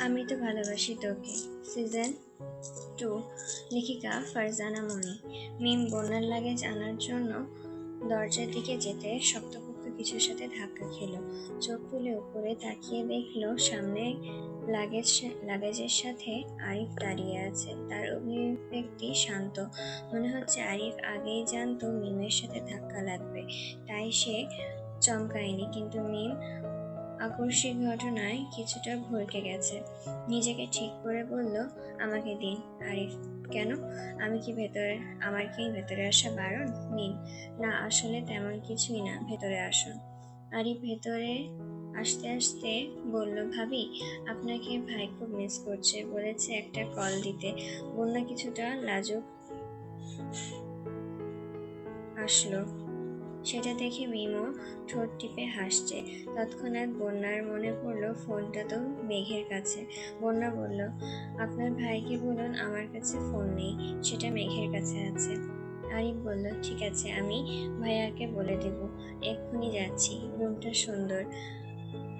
আমি তো ভালোবাসি তোকে। সিজন টু লেখিকা ফারজানা, মনি। মিম, বন্যার লাগেজ আনার জন্য দরজার দিকে যেতে শক্তপোক্ত কিছুর সাথে ধাক্কা খেল। চোখ তুলে উপরে তাকিয়ে দেখল সামনে লাগেজ, লাগেজের সাথে আরিফ দাঁড়িয়ে আছে। তার অভিব্যক্তি শান্ত। মনে হচ্ছে আরিফ আগেই জানতো মিমের সাথে ধাক্কা লাগবে। তাই সে চমকায়নি, কিন্তু মিম আকস্মিক ঘটনায় কিছুটা ভরকে গেছে। নিজেকে ঠিক করে বলল, আমাকে দিন, আরিফ। কেন? আমি কি ভেতরে, আমার কি ভেতরে আসা বারণ? নিন। না, আসলে তেমন কিছুই না। ভেতরে আসুন। আরিফ ভেতরে আসতে আসতে বলল, ভাবি, আপনাকে ভাই খুব মিস করছে। বলেছে একটা কল দিতে। বন্যা কিছুটা লাজুক আসলো। সেটা দেখে মিমও ঠোঁট টিপে হাসছে। তৎক্ষণাৎ বন্যার মনে পড়ল ফোনটা তো মেঘের কাছে। বন্যা বলল, আপনার ভাইকে বলুন, আমার কাছে ফোন নেই, সেটা মেঘের কাছে আছে। আরিফ বলল, ঠিক আছে, আমি ভাইয়াকে বলে দেব। এক্ষুনি যাচ্ছি, রুমটা সুন্দর।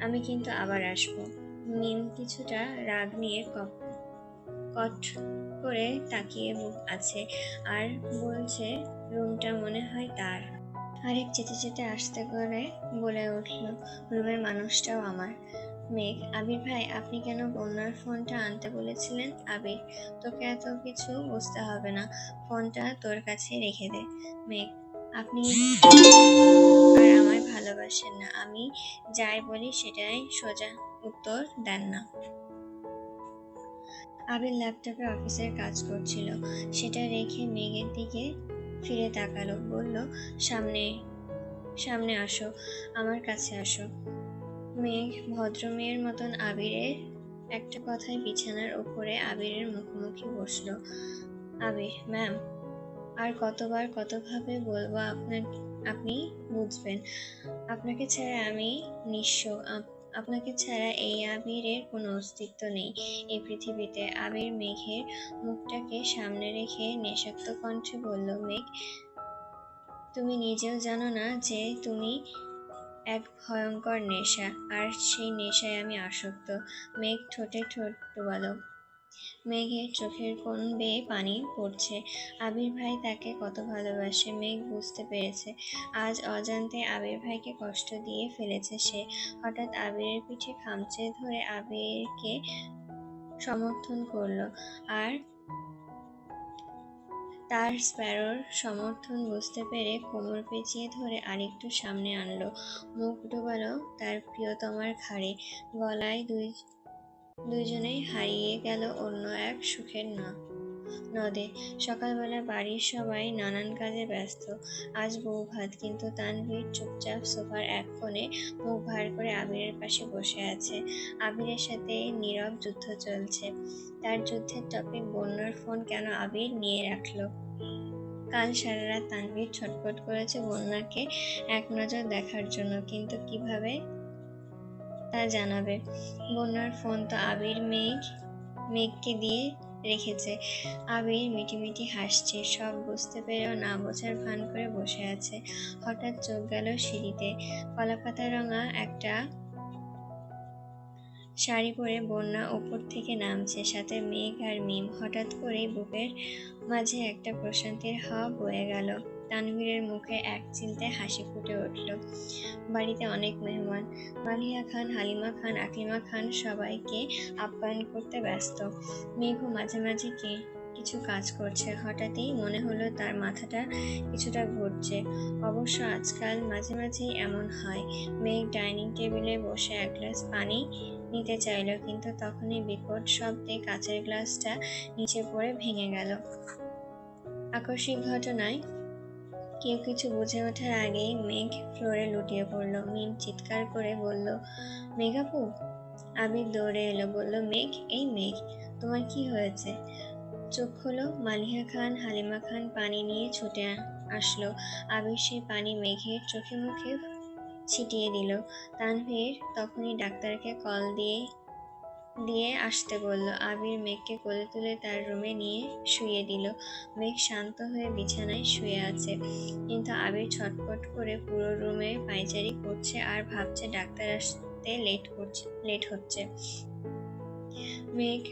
আমি কিন্তু আবার আসব। মিম কিছুটা রাগ নিয়ে কট করে তাকিয়ে আছে। আর বলছে, রুমটা মনে হয় তার। আরেক যেতে যেতে আসতে করে বলে উঠল, রুমের মানুষটাও আমার। মেঘ, আবির ভাই, আপনি কেন বন্যার ফোনটা আনতে বলেছিলেন? আবির, তোকে এত কিছু বুঝতে হবে না, ফোনটা তোর কাছে রেখে দে। মেঘ, আপনি আর আমায় ভালোবাসেন না, আমি যাই বলি সেটাই সোজা উত্তর দেন না। আবির ল্যাপটপে অফিসের কাজ করছিল, সেটা রেখে মেঘের দিকে ফিরে তাকালো, বলল, সামনে সামনে আসো, আমার কাছে আসো। মেঘ ভদ্র মেয়ের মতন আবিরের একটা কথায় বিছানার ওপরে আবিরের মুখোমুখি বসল। আবির, ম্যাম, আর কতবার কতভাবে বলব আপনার, আপনি বুঝবেন। আপনাকে ছাড়া আমি নিঃস্ব আপনাকে ছাড়া এই আবিরের কোনো অস্তিত্ব নেই। এই পৃথিবীতে আবির মেঘের মুখটাকে সামনে রেখে নেশাক্ত কণ্ঠে বলল, মেঘ, তুমি নিজেও জানো না যে তুমি এক ভয়ঙ্কর নেশা, আর সেই নেশায় আমি আসক্ত। মেঘ, ঠোঁটে ঠোঁট ডোবালো। মেঘের চোখের কোণ বেয়ে পানি পড়ছে। আবির ভাই তাকে কত ভালোবাসে, মেঘ বুঝতে পেরেছে। আজ অজান্তে আবির ভাইকে কষ্ট দিয়ে ফেলেছে সে। হঠাৎ আবিরের পিঠে খামচে ধরে আবিরকে সমর্থন করল আর তার স্প্যারোর সমর্থন বুঝতে পেরে কোমর পেঁচিয়ে ধরে আরেকটু সামনে আনলো। মুখ ডোবালো তার প্রিয়তমার ঘাড়ে। গলায় দুই দুইজনেই হারিয়ে গেল অন্য এক সুখের না নদে। সকালবেলা বাড়ির সবাই নানান কাজে ব্যস্ত। আজ বউ ভাত, কিন্তু তানভীর চুপচাপ সোফার এক কোণে মুখ ভার করে আবিরের পাশে বসে আছে। আবিরের সাথে নীরব যুদ্ধ চলছে। তার যুদ্ধের টপিক বন্যার ফোন কেন আবির নিয়ে রাখল? কাল সারা রাত তানভীর ছটফট করেছে বন্যাকে এক নজর দেখার জন্য, কিন্তু কীভাবে? তা জানাবে। বন্যার ফোন তো আবির মেঘ, মেঘকে দিয়ে রেখেছে। আবির মিটিমিটি হাসছে, সব বুঝতে পেরেও না বোঝার ভান করে বসে আছে। হঠাৎ চোখ গেল সিঁড়িতে। কলাপাতা রঙা একটা শাড়ি পরে বন্যা ওপর থেকে নামছে, সাথে মেঘ আর মিম। হঠাৎ করে বুকের মাঝে একটা প্রশান্তির হাওয়া বয়ে গেল। তানভীরের মুখে এক চিলতে হাসি ফুটে উঠল। বাড়িতে অনেক মেহমান, মালিয়া খান, হালিমা খান আকলিমা খান সবাইকে আপ্যায়ন করতে ব্যস্ত। মেঘও মাঝে মাঝে কে কিছু কাজ করছে। হঠাৎই মনে হলো তার মাথাটা কিছুটা ঘুরছে। অবশ্য আজকাল মাঝে মাঝেই এমন হয়। মেঘ ডাইনিং টেবিলে বসে এক গ্লাস পানি নিতে চাইলো, কিন্তু তখনই বিকট শব্দে কাচের গ্লাসটা নিচে পড়ে ভেঙে গেল। আকস্মিক ঘটনায় কেউ কিছু বুঝে ওঠার আগেই মেঘ ফ্লোরে লুটিয়ে পড়ল। মিম চিৎকার করে বলল, মেঘাপু? আবির দৌড়ে এলো, বলল, মেঘ, এই মেঘ, তোমার কি হয়েছে? চোখ হলো মালিহা খান, হালিমা খান পানি নিয়ে ছুটে আসলো। আবির সেই পানি মেঘের চোখে মুখে ছিটিয়ে দিল। তানভীর তখনই ডাক্তারকে কল দিয়ে দিয়ে আসতে বলল। আবির মেঘকে কোলে তুলে তার রুমে নিয়ে শুয়ে দিল। মেঘ শান্ত হয়ে বিছানায় শুয়ে আছে। কিন্তু আবির ছটফট করে পুরো রুমে পাইচারি করছে আর ভাবছে ডাক্তার আসতে লেট করছে, লেট হচ্ছে। মেঘ,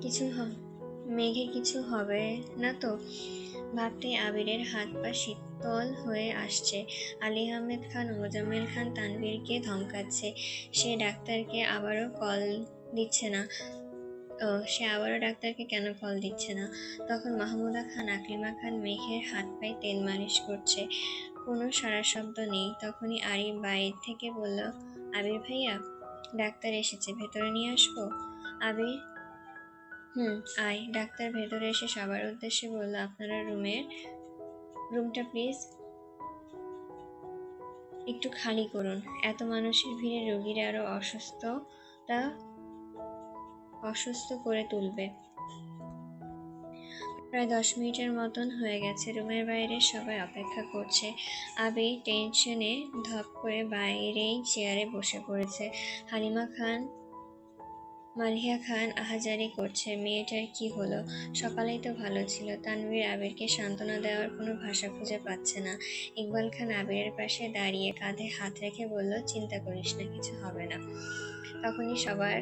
কিছু মেঘে কিছু হবে না তো? ভাবতে আবিরের হাত পা শীতল হয়ে আসছে। আলী আহমেদ খান মোজাম্মেল খান তানভীরকে ধমকাচ্ছে। সে ডাক্তারকে আবারও কল দিচ্ছে না। ও, সে আবারও ডাক্তারকে কেন কল দিচ্ছে না? তখন মাহমুদা খান আকলিমা খান মেঘের হাত পায়ে তেল মালিশ করছে। কোনো সারা শব্দ নেই। তখনই আরি বাইর থেকে বলল, আবির ভাইয়া, ডাক্তার এসেছে, ভেতরে নিয়ে আসব? আবির, হুম, আয়। ডাক্তার ভেতরে এসে সবার উদ্দেশ্যে বলল, আপনারা রুমের রুমটা প্লিজ। একটু খালি করুন। এত মানুষের ভিড়ে রোগীরা আরও অসুস্থতা অসুস্থ করে তুলবে। প্রায় দশ মিনিটের মতন হয়ে গেছে। রুমের বাইরে সবাই অপেক্ষা করছে। আবি টেনশনে ধপ করে বাইরেই চেয়ারে বসে পড়েছে। হালিমা খান মালিহা খান আহাজারি করছে, মেয়েটার কি হলো? সকালেই তো ভালো ছিল। তানভীর আবিরকে সান্ত্বনা দেওয়ার কোনো ভাষা খুঁজে পাচ্ছে না। ইকবাল খান আবিরের পাশে দাঁড়িয়ে কাঁধে হাত রেখে বলল, চিন্তা করিস না, কিছু হবে না। তখনই সবার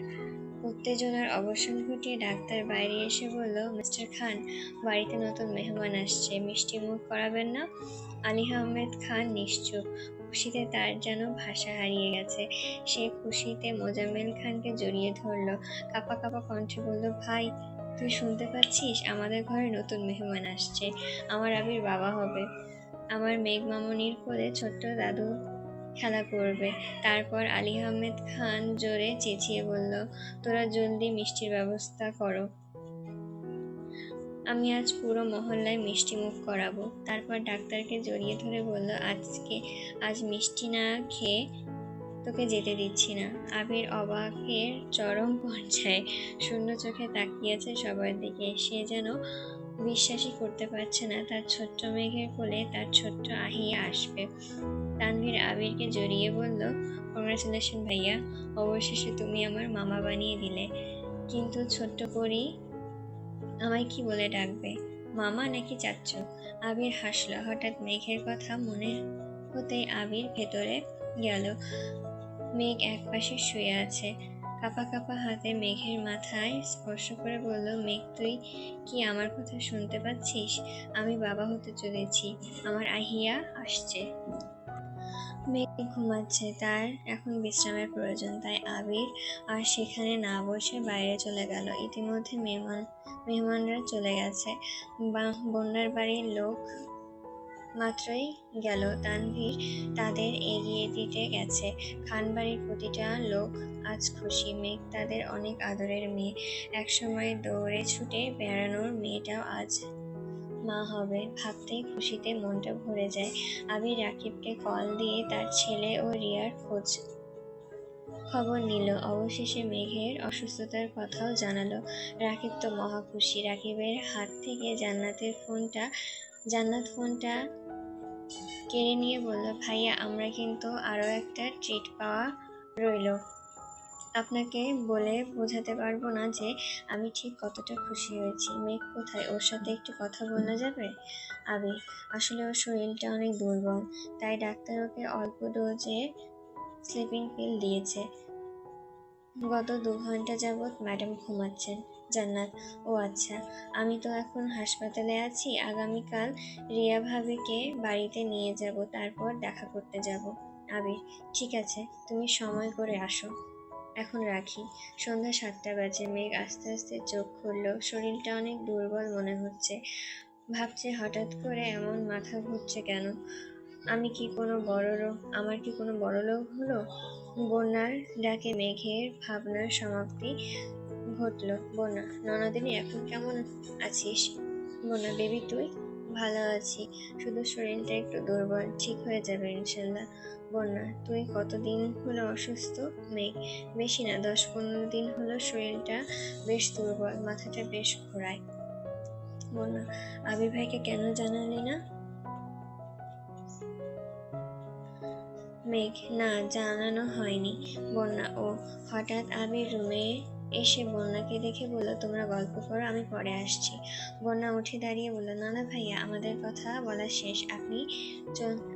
উত্তেজনার অবসান ঘটিয়ে ডাক্তার বাইরে এসে বলল, মিস্টার খান, বাড়িতে নতুন মেহমান আসছে। মিষ্টি মুখ করাবেন না? আলী আহমেদ খান নিশ্চুপ। খুশিতে তার যেন ভাষা হারিয়ে গেছে। সে খুশিতে মোজাম্মেল খানকে জড়িয়ে ধরলো। কাপা কাপা কণ্ঠে বলল, ভাই, তুই শুনতে পাচ্ছিস? আমাদের ঘরে নতুন মেহমান আসছে। আমার আবির বাবা হবে। আমার মেঘ মামনির কোলে ছোট্ট দাদু খেলা করবে। তারপর আলী আহমেদ খান জোরে চেঁচিয়ে বলল, তোরা জলদি মিষ্টির ব্যবস্থা করো। আমি আজ পুরো মহল্লায় মিষ্টি মুখ করাবো। তারপর ডাক্তারকে জড়িয়ে ধরে বলল, আজকে, আজ মিষ্টি না খেয়ে তোকে যেতে দিচ্ছি না। আবির অবাকের চরম পর্যায়ে শূন্য চোখে তাকিয়েছে সবার দিকে। সে যেন বিশ্বাসই করতে পারছে না, তার ছোট্ট মেঘের কোলে তার ছোট্ট আহিয়া আসবে। তানভীর আবিরকে জড়িয়ে বলল কংগ্রাচুলেশন ভাইয়া, অবশেষে তুমি আমার মামা বানিয়ে দিলে। কিন্তু ছোট্ট করি আমায় কি বলে ডাকবে? মামা নাকি চাচ্ছ? আবির হাসলো। হঠাৎ মেঘের কথা মনে হতেই আবির ভেতরে গেল। মেঘ একপাশে শুয়ে আছে। কাপা কাপা হাতে মেঘের মাথায় স্পর্শ করে বলল, মেঘ, তুই কি আমার কথা শুনতে পাচ্ছিস? আমি বাবা হতে চলেছি। আমার আহিয়া আসছে। মেঘ ঘুমাচ্ছে, তার এখন বিশ্রামের প্রয়োজন। তাই আবির আর সেখানে না বসে বাইরে চলে গেল। ইতিমধ্যে মেহমান, মেহমানরা চলে গেছে। বন্যার বাড়ির লোক মাত্রই গেল। তানভীর তাদের এগিয়ে দিতে গেছে। খানবাড়ির প্রতিটা লোক আজ খুশি। মেঘ তাদের অনেক আদরের মেয়ে। একসময় দৌড়ে ছুটে বেড়ানোর মেয়েটাও আজ মা হবে ভাবতেই খুশিতে মনটা ভরে যায়। আবির রাকিবকে কল দিয়ে তার ছেলে ও রিয়ার খোঁজ খবর নিল। অবশেষে মেঘের অসুস্থতার কথাও জানালো। রাকিব তো মহা খুশি। রাকিবের হাত থেকে জান্নাতের ফোনটা, জান্নাত ফোনটা কেড়ে নিয়ে বলল, ভাইয়া, আমরা কিন্তু আরও একটা ট্রিট পাওয়া রইল। আপনাকে বলে বোঝাতে পারব না যে আমি ঠিক কতটা খুশি হয়েছি। মেঘ কোথায়? ওর সাথে একটু কথা বলা যাবে? আবি আসলে ওর শরীরটা অনেক দুর্বল, তাই ডাক্তার ওকে অল্প ডোজে স্লিপিং পিল দিয়েছে। গত দু ঘণ্টা যাবৎ ম্যাডাম ঘুমাচ্ছেন। জান্নাত, ও আচ্ছা আমি তো এখন হাসপাতালে আছি, আগামীকাল রিয়া ভাবিকে বাড়িতে নিয়ে যাব, তারপর দেখা করতে যাব। আবির, ঠিক আছে, তুমি সময় করে আসো। এখন রাখি। সন্ধ্যা সাতটা বাজে, মেঘ আস্তে আস্তে চোখ খুলল। শরীরটা অনেক দুর্বল মনে হচ্ছে। ভাবছে হঠাৎ করে এমন মাথা ঘুরছে কেন? আমি কি কোনো বড় রোগ, আমার কি কোনো বড় লোক হলো? বন্যার ডাকে মেঘের ভাবনার সমাপ্তি ঘটলো। বন্যা, ননদিনী, এখন কেমন আছিস? বন্যা, বেবি, তুই? ভালো আছি। শুধু শরীরটা একটু দুর্বল, ঠিক হয়ে যাবে ইনশাল্লাহ। বন্যা, তুই কতদিন হলো অসুস্থ? মেঘ, বেশি না, দশ পনেরো দিন হলো শরীরটা বেশ দুর্বল, মাথাটা বেশ ঘোরায়। বন্যা, আবির ভাইকে কেন জানালি না? মেঘ, না, জানানো হয়নি। বন্যা, ও হঠাৎ আবির রুমে এসে বন্যাকে দেখে বলল, তোমরা গল্প করো, আমি পরে আসছি। বন্যা উঠে দাঁড়িয়ে বলল, না না ভাইয়া, আমাদের কথা বলা শেষ। আপনি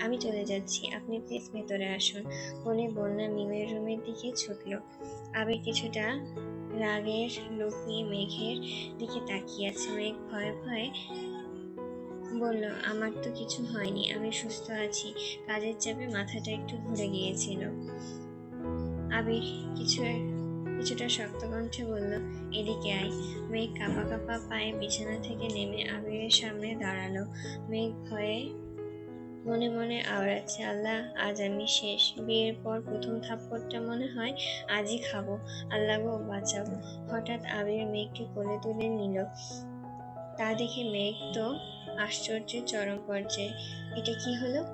আমি চলে যাচ্ছি। আপনি প্লিজ ভেতরে আসুন। বলে বন্যা মিমের রুমের দিকে ছুটল। আবির কিছুটা রাগের লুকিয়ে মেঘের দিকে তাকিয়ে আছে। মেঘ ভয়ে ভয়ে বলল, আমার তো কিছু হয়নি, আমি সুস্থ আছি। কাজের চাপে মাথাটা একটু ঘুরে গিয়েছিল। আবির কিছু কিছুটা শক্ত কণ্ঠে বলল, এদিকে আয়। মেঘ কাপা কাপা পায়ে বিছানা থেকে নেমে আবিরের সামনে দাঁড়াল। মেঘ ভয়ে মনে মনে আওড়াচ্ছে, আল্লাহ, আজ আমি শেষ। বিয়ের পর প্রথম থাপ্পড়টা মনে হয় আজই খাব। আল্লাহ গো, বাঁচাও। হঠাৎ আবির মেঘকে কোলে তুলে নিল। তা দেখে মেঘ তো আশ্চর্যের চরম পর্যায়ে। এটা কি হলো?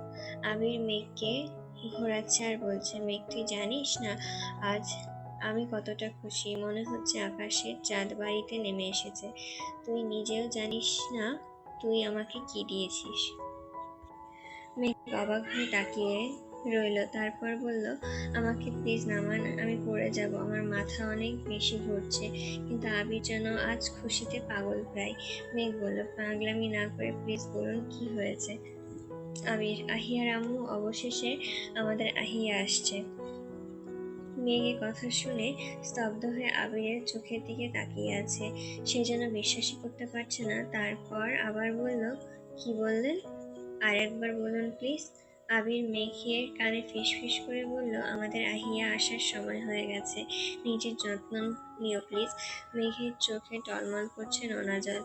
আবির মেঘকে ঘোরাচ্ছে আর বলছে, মেঘ, তুই জানিস না, আজ আমি কতটা খুশি, মনে হচ্ছে আকাশের চাঁদ বাড়িতে নেমে এসেছে। তুই নিজেও জানিস না তুই আমাকে কি দিয়েছিস। মেঘ অবাক হয়ে তাকিয়ে রইল, তারপর বলল, আমাকে প্লিজ নামান, আমি পড়ে যাব, আমার মাথা অনেক বেশি ঘুরছে, কিন্তু আবির যেন আজ খুশিতে পাগল প্রায়। মেঘ বলল, পাগলামি না করে প্লিজ বলুন কি হয়েছে? আবির, আহিয়ার আম্মু অবশেষে আমাদের আহিয়া আসছে। মেঘের কথা শুনে স্তব্ধ হয়ে আবিরের চোখের দিকে তাকিয়ে আছে। সে যেন বিশ্বাসই করতে পারছে না। তারপর আবার বলল, কি বললেন? আর একবার বলুন প্লিজ। আবির মেঘের কানে ফিসফিস করে বলল, আমাদের আহিয়া আসার সময় হয়ে গেছে। নিজের যত্ন নিও প্লিজ। মেঘের চোখে টলমল করছে নোনা জল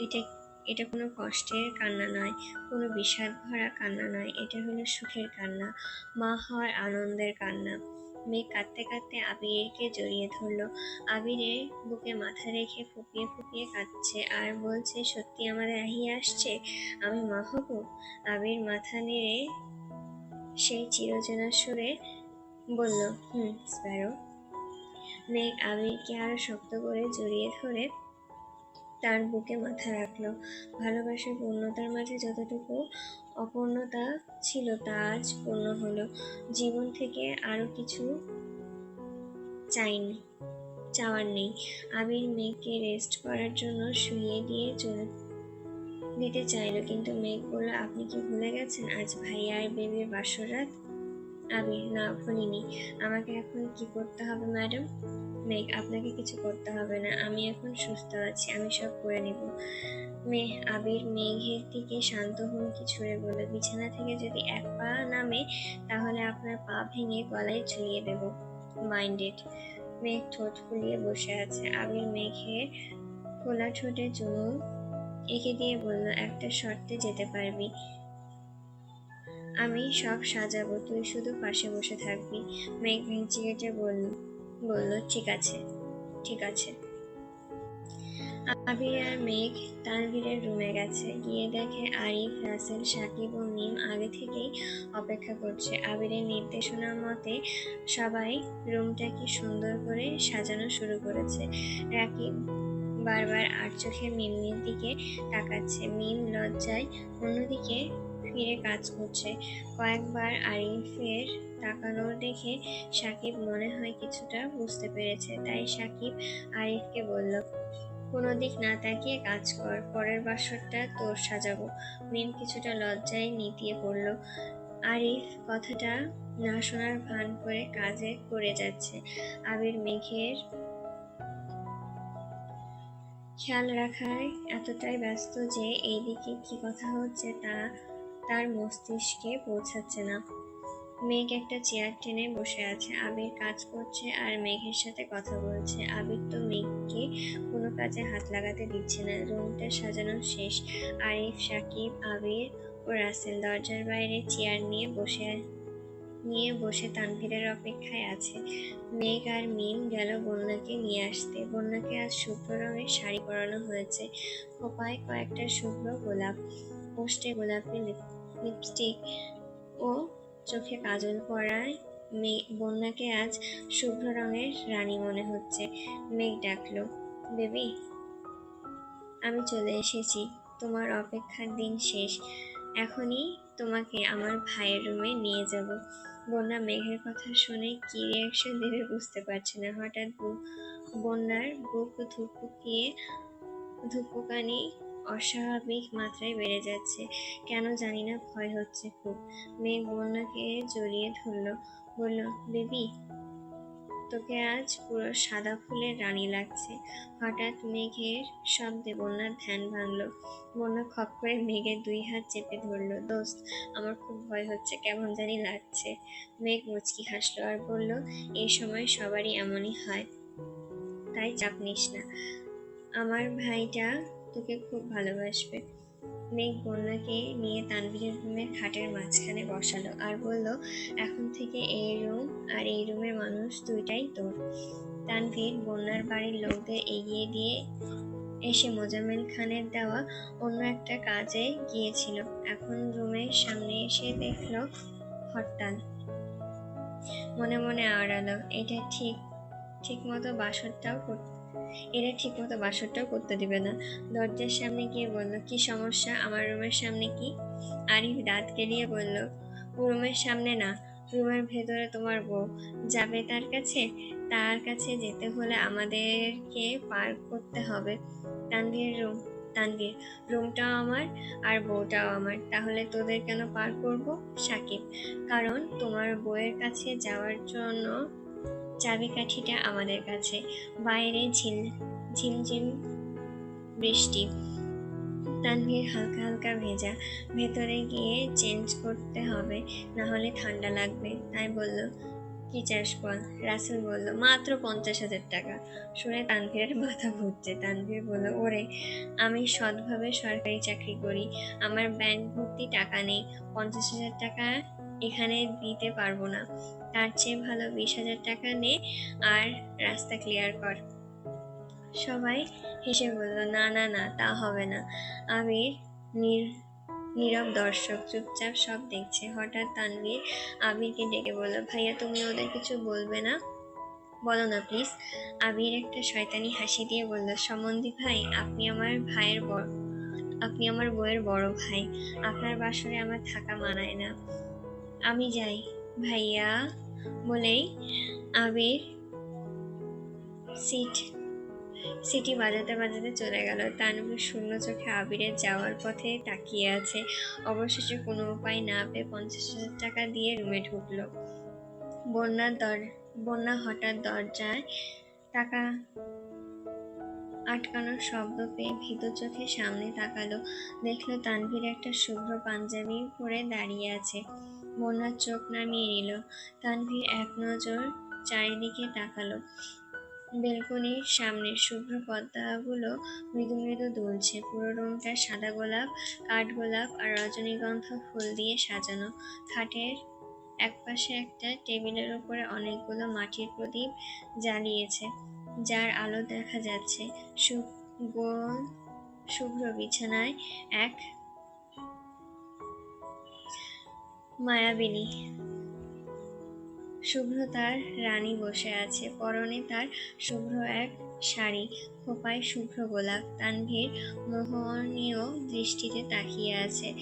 এটা এটা কোনো কষ্টের কান্না নয়, কোনো বিষাদ ভরা কান্না নয়। এটা হলো সুখের কান্না, মা হওয়ার আনন্দের কান্না। মেঘ কাঁদতে কাঁদতে আবিরকে জড়িয়ে ধরলো। আবিরের বুকে মাথা রেখে ফুপিয়ে ফুপিয়ে কাঁদছে আর বলছে, সত্যি আমার আহি আসছে? আমি মা হব? আবির মাথা নেড়ে সেই চিরচেনা সুরে বলল, হুম, স্প্যারো। মেঘ আবিরকে আরও শক্ত করে জড়িয়ে ধরে তার বুকে মাথা রাখল। ভালোবাসার পূর্ণতার মাঝে যতটুকু অপূর্ণতা ছিল, তা আজ পূর্ণ হলো। জীবন থেকে আরও কিছু চাইনি, চাওয়ার নেই। আবির মেয়েকে রেস্ট করার জন্য শুইয়ে দিয়ে চলে দিতে চাইলো, কিন্তু মেঘ বলল, আপনি কি ভুলে গেছেন? আজ ভাইয়া আর বেবির বাসর আবির না ভুলিনি আমাকে এখন কি করতে হবে, ম্যাডাম? মেঘ, আপনাকে কিছু করতে হবে না। আমি এখন সুস্থ আছি, আমি সব করে নিব। মেঘ আবির মেঘের দিকে শান্ত হুমকি ছুড়ে বলল, বিছানা থেকে যদি এক পা নামে, তাহলে আপনার পা ভেঙে গলায় ঝুলিয়ে দেব। মাইন্ডেড। মেঘ ঠোঁট ফুলিয়ে বসে আছে। আবির মেঘের খোলা ঠোঁটে চুমু এঁকে দিয়ে বলল, একটা শর্তে যেতে পারবি। আমি সব সাজাবো, তুই শুধু পাশে বসে থাকবি। মেঘ ভেঙচি কেটে বলল বলল ঠিক আছে ঠিক আছে। আবির আর মেঘ তানভীরের রুমে গেছে। গিয়ে দেখে আরিফ, রাসেল, সাকিব ও মিম আগে থেকেই অপেক্ষা করছে। আবিরের নির্দেশনা মতে সবাই রুমটাকে সুন্দর করে সাজানো শুরু করেছে। রাকিব বারবার আর চোখে মিমের দিকে তাকাচ্ছে। মিম লজ্জায় অন্যদিকে ফিরে কাজ করছে। কয়েকবার আরিফের তাকানো দেখে সাকিব মনে হয় কিছুটা বুঝতে পেরেছে। তাই সাকিব আরিফকে বলল, কোনো দিক না তাকিয়ে কাজ কর, পরের বাসরটা তোর সাজাবো। মিম কিছুটা লজ্জায় নিতিয়ে পড়ল আরিফ, কথাটা না শোনার ভান করে কাজে করে যাচ্ছে। আবির মেঘের খেয়াল রাখায় এতটাই ব্যস্ত যে এইদিকে কি কথা হচ্ছে তা তার মস্তিষ্কে পৌঁছাচ্ছে না। মেঘ একটা চেয়ার টেনে বসে আছে। আবির কাজ করছে আর মেঘের সাথে কথা বলছে। আবির তো মেঘকে কোনো কাজে হাত লাগাতে দিচ্ছে না। রুমটা সাজানো শেষ। আরিফ, সাকিব, আবির ও রাসেল দরজার বাইরে চেয়ার নিয়ে বসে নিয়ে বসে তানভীরের অপেক্ষায় আছে। মেঘ আর মিম গেল বন্যাকে নিয়ে আসতে। বন্যাকে আজ শুভ্র রঙের শাড়ি পরানো হয়েছে। খোপায় কয়েকটা শুভ্র গোলাপ, পোস্টে গোলাপি লিপস্টিক ও চোখে কাজল পরায় মেঘ বন্যাকে আজ শুভ্র রঙের রানী মনে হচ্ছে। মেঘ ডাকলো, বেবি, আমি চলে এসেছি। তোমার অপেক্ষার দিন শেষ। এখনই তোমাকে আমার ভাইয়ের রুমে নিয়ে যাব। বন্যা মেঘের কথা শুনে কি রিয়াকশন দেবে বুঝতে পারছে না। হঠাৎ বন্যার বুক ধুকপুকিয়ে ধুকপুকানি অস্বাভাবিক মাত্রায় বেড়ে যাচ্ছে। কেন জানি না, ভয় হচ্ছে খুব। মেঘ বন্যাকে জড়িয়ে ধরল, বলল, বেবি, তোকে আজ পুরো সাদা ফুলের রানী লাগছে। হঠাৎ মেঘের শব্দে বন্যার ধ্যান ভাঙলো। বন্যা খপ করে মেঘের দুই হাত চেপে ধরলো, দোস্ত, আমার খুব ভয় হচ্ছে, কেমন জানি লাগছে। মেঘ মুচকি হাসলো আর বলল এই সময় সবারই এমনই হয়, তাই চাপ নিস না। আমার ভাইটা তোকে খুব ভালোবাসবে। মেঘ বন্যাকে নিয়ে তানভীরের রুমের খাটের মাঝখানে বসালো আর বলল, এখন থেকে এই রুম আর এই রুমের মানুষ দুইটাই তোর। তানভীর বন্যার বাড়ির লোকদের এগিয়ে দিয়ে এসে মোজাম্মেল খানের দেওয়া অন্য একটা কাজে গিয়েছিল। এখন রুমের সামনে এসে দেখল হরতাল। মনে মনে আওড়ালো, এটা ঠিক ঠিক মতো বাসরটাও করতে এরা ঠিক মতো বাসরটাও করতে দিবে না। দরজার সামনে গিয়ে বলল, কি সমস্যা? আমার রুমের সামনে কি? আরিফ দাঁত কেলিয়ে বলল রুমের সামনে না, রুমের ভেতরে তোমার বউ। যাবে তার কাছে? তার কাছে যেতে হলে আমাদেরকে পার করতে হবে। তানভীর রুম, তানভীর, রুমটাও আমার আর বউটাও আমার। তাহলে তোদের কেন পার করব? সাকিব, কারণ তোমার বউয়ের কাছে যাওয়ার জন্য চাবিকাঠিটা আমাদের কাছে। বাইরে ঝিল, ঝিমঝিম বৃষ্টি। তানভীর হালকা হালকা ভেজা। ভেতরে গিয়ে চেঞ্জ করতে হবে না হলে ঠান্ডা লাগবে। তাই বলল, কি চাস বল? রাসেল বলল, মাত্র পঞ্চাশ হাজার টাকা। শুনে তানভীরের মাথা ঘুরছে। তানভীর বলল, ওরে, আমি সৎভাবে সরকারি চাকরি করি। আমার ব্যাংক ভর্তি টাকা নেই। পঞ্চাশ হাজার টাকা এখানে দিতে পারব না। তার চেয়ে ভালো বিশ হাজার টাকা নে আর রাস্তা ক্লিয়ার কর। সবাই হেসে বলল, না না না, তা হবে না। আবির নির, নীরব দর্শক চুপচাপ সব দেখছে। হঠাৎ তানভীর আবিরকে ডেকে বলল, ভাইয়া, তুমি ওদের কিছু বলবে না? বলো না প্লিজ আবির একটা শয়তানি হাসি দিয়ে বলল সম্বন্ধী ভাই, আপনি আমার ভাইয়ের বড় আপনি আমার বউয়ের বড় ভাই। আপনার বাসরে আমার থাকা মানায় না। আমি যাই, ভাইয়া বলেই আবির সিট সিটি বাজাতে বাজাতে চলে গেল। তানভীর শূন্য চোখে আবিরের যাওয়ার পথে তাকিয়ে আছে। অবশেষে কোনো উপায় না পেয়ে পঞ্চাশ হাজার টাকা দিয়ে রুমে ঢুকল। বন্যার দর, বন্যা হঠাৎ দরজায় টাকা আটকানোর শব্দ পেয়ে ভীত চোখে সামনে তাকালো। দেখল তানভীর একটা শুভ্র পাঞ্জাবি পরে দাঁড়িয়ে আছে। বন্যার চোখ নামিয়ে নিল। তানভীর এক নজর চারিদিকে তাকালো। বেলকনির সামনে শুভ্র পদ্মাগুলো মৃদু মৃদু দুলছে। পুরো রুমটা সাদা গোলাপ কাঠগোলাপ আর রজনীগন্ধা ফুল দিয়ে সাজানো। খাটের একপাশে একটা টেবিলের উপরে অনেকগুলো মাটির প্রদীপ জ্বালিয়েছে, যার আলো দেখা যাচ্ছে। শুভ্র বিছানায় এক মায়াবিনী। শুভ্র তার রানী বসে আছে। পরনে তার শুভ্র এক শাড়ি, খোপায় শুভ্র গোলাপ। তানভীর মোহনীয় দৃষ্টিতে তাকিয়ে আছে।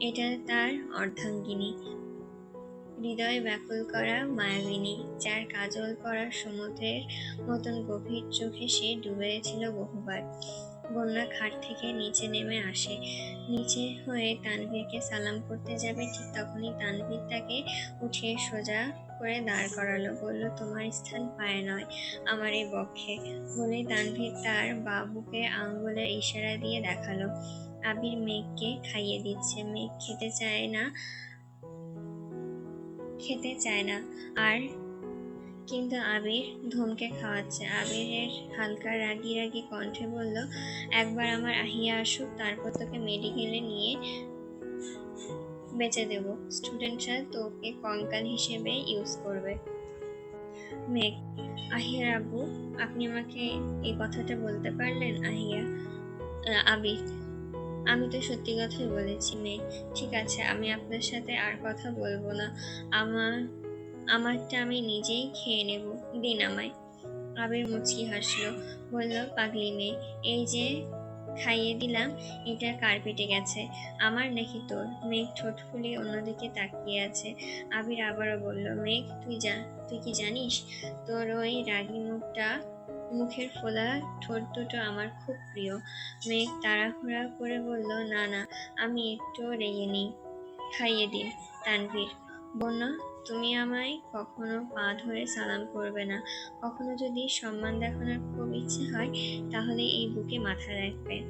এটা তার অর্ধাঙ্গিনী। হৃদয় ব্যাকুল করা মায়াবিনী। যার কাজল করা সমুদ্রের মতন গভীর চোখে সে ডুবেছিল বহুবার। বন্যা খাট থেকে নিচে নেমে আসে। নিচে হয়ে তানভীরকে সালাম করতে যাবে, ঠিক তখনই তানভীর তাকে উঠিয়ে সোজা করে দাঁড় করালো। বলল, তোমার স্থান পায়ে নয়, আমার এই বক্ষে। বলে তানভীর তার বাবুকে আঙ্গুলের ইশারা দিয়ে দেখাল। আবির মেঘকে খাইয়ে দিচ্ছে। মেঘ খেতে চায় না, খেতে চায় না। আর কিন্তু আবির ধমকে খাওয়াচ্ছে। আবিরের হালকা রাগি রাগি কণ্ঠে বলল, একবার আমার আহিয়া আসুক, তারপর তোকে মেডিকেলে নিয়ে বেঁচে দেব। স্টুডেন্টরা তোকে কঙ্কাল হিসেবে ইউজ করবে। মেঘ আহিয়ার আব্বু, আপনি আমাকে এই কথাটা বলতে পারলেন, আহিয়া? আবির, আমি তো সত্যি কথাই বলেছি, মেঘ। ঠিক আছে, আমি আপনার সাথে আর কথা বলব না। আমার আমারটা আমি নিজেই খেয়ে নেব। দিন আমায়। আবির মুচকি হাসলো। বলল, পাগলি মেয়ে, এই যে খাইয়ে দিলাম, এটা কার্পেটে গেছে? আমার নাকি তোর। মেঘ ঠোঁট ফুলিয়ে অন্যদিকে তাকিয়ে আছে। আবির আবারও বলল, মেঘ, তুই যা, তুই কি জানিস? তোর ওই রাগি মুখটা, মুখের ফোলা ঠোঁট দুটো আমার খুব প্রিয়। মেঘ তাড়াহুড়া করে বলল, না না, আমি একটুও রেগে নিই। খাইয়ে দিন, তানভীর। বন্যা তুমি আমায় কখনো পা ধরে সালাম করবে না। কখনো যদি সম্মান দেখানোর খুব ইচ্ছে হয়, তাহলে এই বুকে মাথা রাখবে।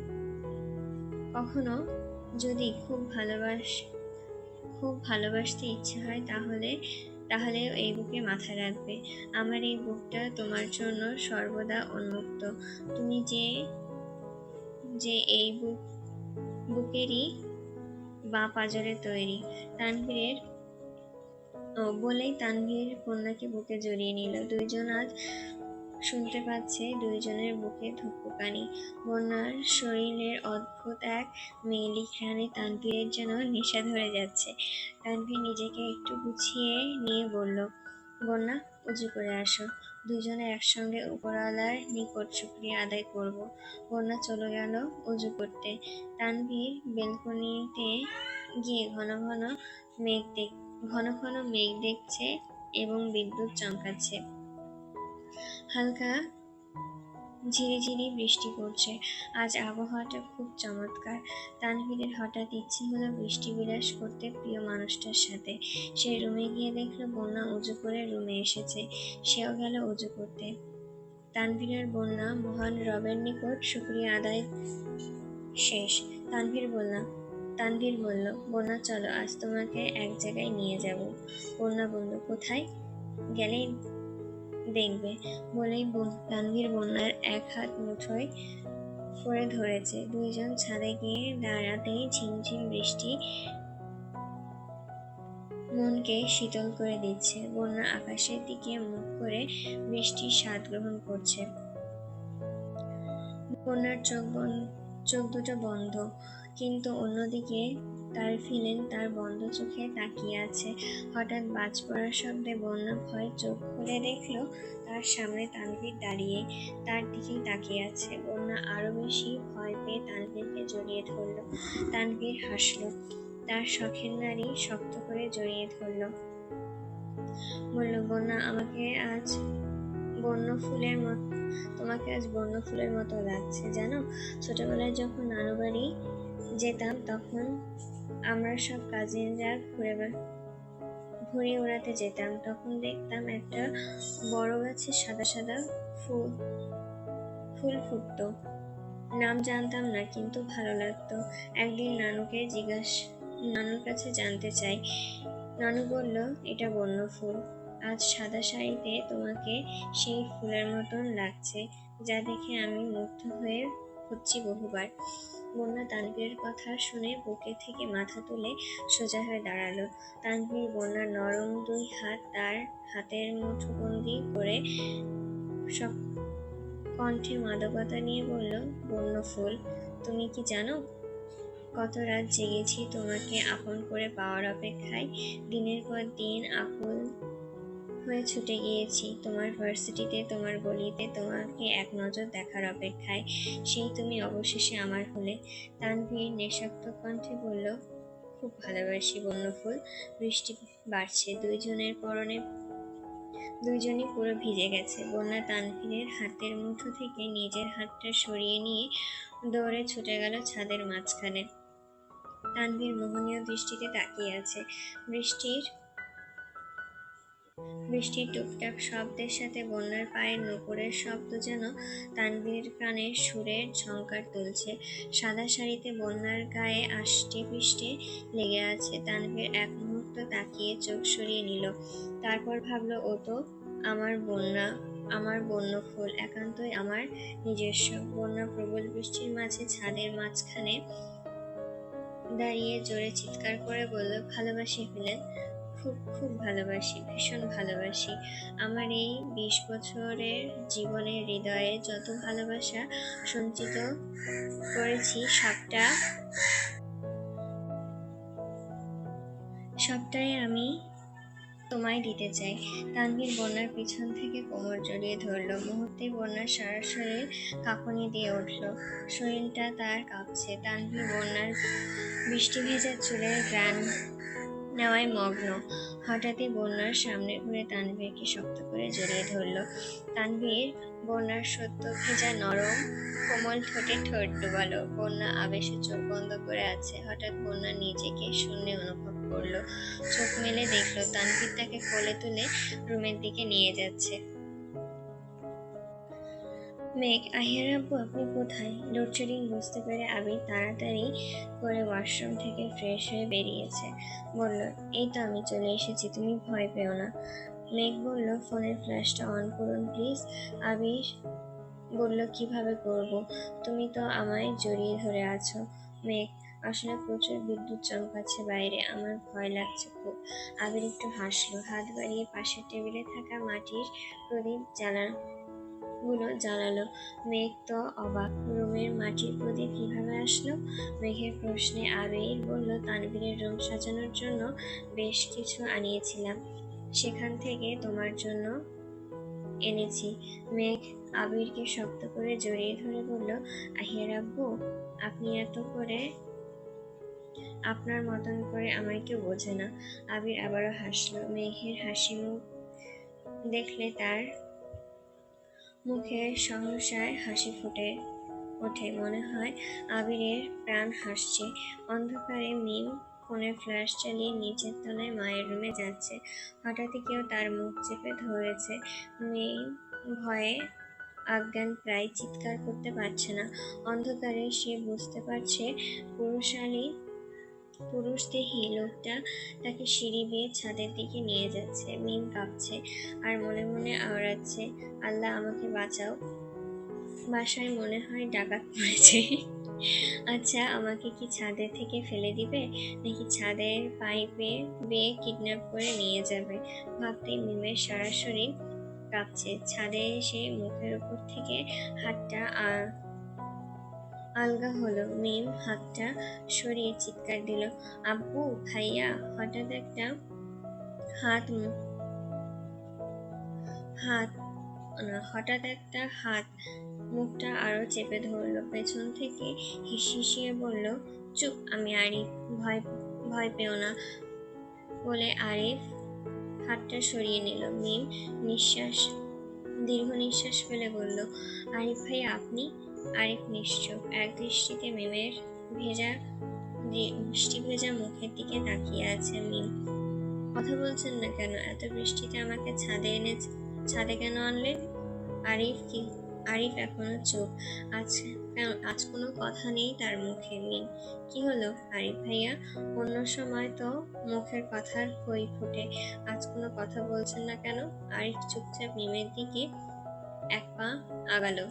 কখনো যদি খুব ভালোবাস, খুব ভালোবাসতে ইচ্ছে হয়, তাহলে তাহলে এই বুকে মাথা রাখবে। আমার এই বুকটা তোমার জন্য সর্বদা উন্মুক্ত। তুমি যে যে এই বুক, বুকেরই বা পাজরে তৈরি। তানভীরের বলেই তানভীর কন্যাকে বুকে জড়িয়ে নিল। দুইজন আজ শুনতে পাচ্ছে দুইজনের বুকে ধুকপুকানি বন্যার শরীরের অদ্ভুত এক মেয়েলি খেয়ালে তানভীরের যেন নেশা ধরে যাচ্ছে। তানভীর নিজেকে একটু গুছিয়ে নিয়ে বলল, বন্যা, উজু করে আসো। দুজনে একসঙ্গে উপরওয়ালার নিকট শুক্রিয়া আদায় করব। বন্যা চলে গেল উজু করতে। তানভীর বেলকনিতে গিয়ে ঘন ঘন মেঘ দেখ ঘন ঘন মেঘ দেখছে এবং বিদ্যুৎ চমকাচ্ছে। হালকা ঝিরিঝিরি বৃষ্টি পড়ছে। আজ আবহাওয়াটা খুব চমৎকার। তানভীরের হঠাৎ ইচ্ছে হলো বৃষ্টি বিলাস করতে প্রিয় মানুষটার সাথে। সে রুমে গিয়ে দেখল বন্যা উজু করে রুমে এসেছে। সেও গেল উজু করতে। তানভীরের বন্যা মহান রবের নিকট শুক্রিয়া আদায় শেষ। তানভীর বললাম তানভীর বলল বন্যা চলো, আজ তোমাকে এক জায়গায় নিয়ে যাব। বন্যা বলল, কোথায়? গেলেই দেখবে। বলেই তানভীর বন্যার এক হাত মুঠোয় করে ধরেছে। দুইজন ছাদে গিয়ে দাঁড়াতেই ঝিমঝিম বৃষ্টি মনকে শীতল করে দিচ্ছে। বন্যা আকাশের দিকে মুখ করে বৃষ্টির স্বাদ গ্রহণ করছে। বন্যার চোখ বন- চোখ দুটো বন্ধ। কিন্তু অন্যদিকে তার ফিলেন, তার বন্ধ চোখে তাকিয়ে আছে। হঠাৎ বাজ পড়ার শব্দে বন্যা ভয় চোখ খুলে দেখল তার সামনে তানভীর দাঁড়িয়ে, তার দিকেই তাকিয়ে আছে। বন্যা আরও বেশি ভয় পেয়ে তানভীরকে জড়িয়ে ধরলো। তানভীর হাসলো। তার শখের নারী শক্ত করে জড়িয়ে ধরলো। বলল, বন্যা, আমাকে আজ বন্য ফুলের মতো, তোমাকে আজ বন্য ফুলের মতো লাগছে, জানো? ছোটবেলায় যখন নানু বাড়ি যেতাম, তখন আমরা সব কাজিনরা ঘুরে ঘুড়ি ওড়াতে যেতাম। তখন দেখতাম একটা বড় গাছে সাদা সাদা ফুল ফুল ফুটতো। নাম জানতাম না, কিন্তু ভালো লাগতো। একদিন নানুকে জিজ্ঞাসা, নানুর কাছে জানতে চাই। নানু বলল, এটা বন্য ফুল আজ সাদা শাড়িতে তোমাকে সেই ফুলের মতন লাগছে, যা দেখে আমি মুগ্ধ হয়ে হচ্ছি বহুবার। বন্যা তানভীরের কথা শুনে বুকে থেকে মাথা তুলে সোজা হয়ে দাঁড়াল। তানভীর বন্যার নরম দুই হাত তার হাতের মুঠোবন্দি করে সব কণ্ঠে মাদকতা নিয়ে বলল, বন্য ফুল, তুমি কি জানো? কত রাত জেগেছি তোমাকে আপন করে পাওয়ার অপেক্ষায়। দিনের পর দিন আকুল হয়ে ছুটে গিয়েছি। তোমার ভার্সিটিতে, তোমার গলিতে তোমাকে এক নজর দেখার অপেক্ষায়। সেই তুমি অবশেষে আমার হলে। তানভীর নেশাক্ত কণ্ঠে বলল, খুব ভালোবাসি বন্যফুল বৃষ্টি বাড়ছে। দুইজনের পরনে, দুইজনই পুরো ভিজে গেছে। বন্যা তানভীরের হাতের মুঠো থেকে নিজের হাতটা সরিয়ে নিয়ে দৌড়ে ছুটে গেল ছাদের মাঝখানে। তানভীর মোহনীয় দৃষ্টিতে তাকিয়ে আছে। বৃষ্টির বৃষ্টির টুকটাক শব্দের সাথে বন্যার পায়ের নুপুরের শব্দ যেন তানভীর কানে সুরের ঝংকার তুলছে। সাদা শাড়িতে বন্যার গায়ে আষ্টে পিষ্টে লেগে আছে। তানভীর এক মুহূর্ত তাকিয়ে চোখ সরিয়ে নিল। তারপর ভাবলো, ও তো আমার বন্যা, আমার বন্য ফুল একান্তই আমার নিজস্ব। বন্যা প্রবল বৃষ্টির মাঝে ছাদের মাঝখানে দাঁড়িয়ে জোরে চিৎকার করে বলল, ভালোবাসি ফেলেন খুব খুব ভালোবাসি, ভীষণ ভালোবাসি। আমার এই বিশ বছরের জীবনের হৃদয়ে যত ভালোবাসা সঞ্চিত করেছি, সবটা সবটাই আমি তোমায় দিতে চাই। তানভীর বন্যার পিছন থেকে কোমর জড়িয়ে ধরলো। মুহূর্তে বন্যার সারা শরীর কাঁপুনি দিয়ে উঠল। শরীরটা তার কাঁপছে। তানভীর বন্যার বৃষ্টি ভেজা চুলের গ্রান নেওয়ায় মগ্ন। হঠাৎই বন্যার সামনে ঘুরে তানভীরকে শক্ত করে জড়িয়ে ধরল। তানভীর, বন্যার সত্য ভেজা নরম, কোমল ঠোঁটে ঠোঁট ডুবালো। বন্যা আবেশে চোখ বন্ধ করে আছে। হঠাৎ বন্যা নিজেকে শূন্য অনুভব করল। চোখ মেলে দেখল, তানভীর তাকে কোলে তুলে রুমের দিকে নিয়ে যাচ্ছে। মেঘ আহিয়ার আব্বু আপনি কোথায়? লোডশেডিং বুঝতে পেরে আবির তাড়াতাড়ি করে ওয়াশরুম থেকে ফ্রেশ হয়ে বেরিয়েছে। বলল, এই তো আমি চলে এসেছি, তুমি ভয় পেও না। মেঘ বলল, ফোনের ফ্ল্যাশটা অন করুন, প্লিজ। আবির বলল, কীভাবে করব? তুমি তো আমায় জড়িয়ে ধরে আছো। মেঘ, আসলে প্রচুর বিদ্যুৎ চমকাচ্ছে বাইরে, আমার ভয় লাগছে খুব। আবির একটু হাসলো, হাত বাড়িয়ে পাশের টেবিলে থাকা মাটির প্রদীপ জ্বালা গুলো জ্বালালো। মেঘ তো অবাক। রুমের মাটির প্রদীপ কীভাবে আসলো? মেঘের প্রশ্নে আবির বলল তানবীরের রুম সাজানোর জন্য বেশ কিছু আনিয়েছিলাম। সেখান থেকে তোমার জন্য এনেছি। মেঘ আবিরকে শক্ত করে জড়িয়ে ধরে বলল আহিয়ার আব্বু আপনি এত করে আপনার মতন করে আমায় কেউ বোঝে না। আবির আবারও হাসলো। মেঘের হাসি মুখ দেখলে তার মুখে সহসায় হাসি ফুটে ওঠে, মনে হয় আবিরের প্রাণ হাসছে। অন্ধকারে মিম ফোনে ফ্ল্যাশ চালিয়ে নিচের তলায় মায়ের রুমে যাচ্ছে। হঠাৎই কেউ তার মুখ চেপে ধরেছে। মিম ভয়ে আজ্ঞান প্রায় চিৎকার করতে পারছে না। অন্ধকারে সে বুঝতে পারছে পুরুষালী পুরুষ দেহি লোকটা তাকে সিঁড়ি দিয়ে ছাদের দিকে নিয়ে যাচ্ছে, মিম কাঁপছে আর মনে মনে আওড়াচ্ছে, আল্লাহ, আমাকে বাঁচাও। বাসায় মনে হয় ডাকাত পড়েছে। আচ্ছা আমাকে কি ছাদের থেকে ফেলে দিবে? নাকি ছাদের পাইপে বেয়ে কিডন্যাপ করে নিয়ে যাবে? ভাবতেই মিমের সারা শরীর কাঁপছে। ছাদে এসে মুখের উপর থেকে হাতটা আলগা হলো মিম হাতটা সরিয়ে চিৎকার দিল, আব্বু, ভাইয়া, হঠাৎ একটা হাত হাত হঠাৎ একটা হাত মুখটা আরও চেপে ধরলো, পেছন থেকে হিসিয়ে বলল, চুপ, আমি আরিফ ভয় ভয় পেও না বলে আরিফ হাতটা সরিয়ে নিল মিম নিঃশ্বাস, দীর্ঘ নিঃশ্বাস ফেলে বলল আরিফ ভাই আপনি আরিফ নিশ্চুপ। এক দৃষ্টিতে মেমের ভেজা বৃষ্টি ভেজা মুখের দিকে তাকিয়ে আছে মিম। কথা বলছেন না কেন? এত বৃষ্টিতে আমাকে ছাদে এনে ছাদে কেন আনলেন আরিফ কি আরিফ এখনও চুপ। আজ আজ কোনো কথা নেই তার মুখে মিম। কি হলো? আরিফ ভাইয়া, অন্য সময় তো মুখের কথার কই ফুটে। আজ কোনো কথা বলছেন না কেন? আরিফ চুপচাপ মিমের দিকে এক পা আগালো।